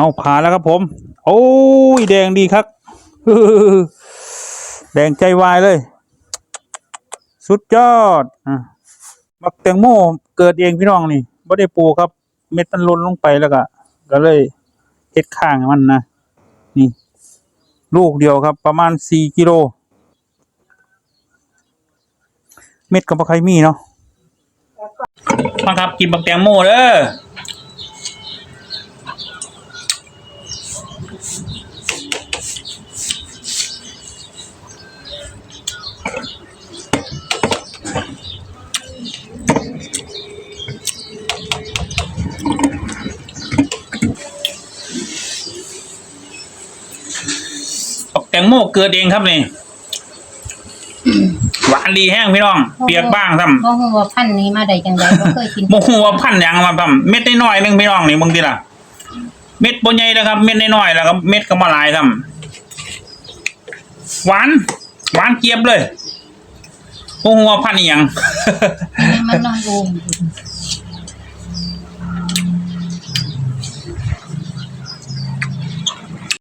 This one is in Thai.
เอาผ่านแล้วครับผม โอ้ยแดงดีครับแดงใจวายเลย สุดยอดอะบักแตงโมเกิดเองพี่น้องนี่ไม่ได้ปลูกครับ เม็ดมันล่นลงไปแล้วก็ก็เลยเฮ็ดข้างมันนะนี่ ลูกเดียวครับ ประมาณสี่กิโล เม็ดกับปลาไคมีเนาะมาครับกินบักแตงโมเด้อ บักแตงโมเกิดเองครับนี่หวานดีแห้งพี่น้อง เปียกบ้างซ้ำบ่ฮู้ว่าพันธุ์นี้มาได้จังไดบ่เคยกินโมหัวาพันธุ์หยังมาซ้ำเม็ดน้อยๆหนึงพี่น้องนี่บางทีล่ะ เม็ดบ่ใหญ่แล้วครับ เม็ดน้อยๆแล้วก็เม็ดก็มาหลายซ้ำหวาน หวานเจี๊ยบเลยโมหัวาพันธุ์อีหยัง อันนี้มันน้องบูม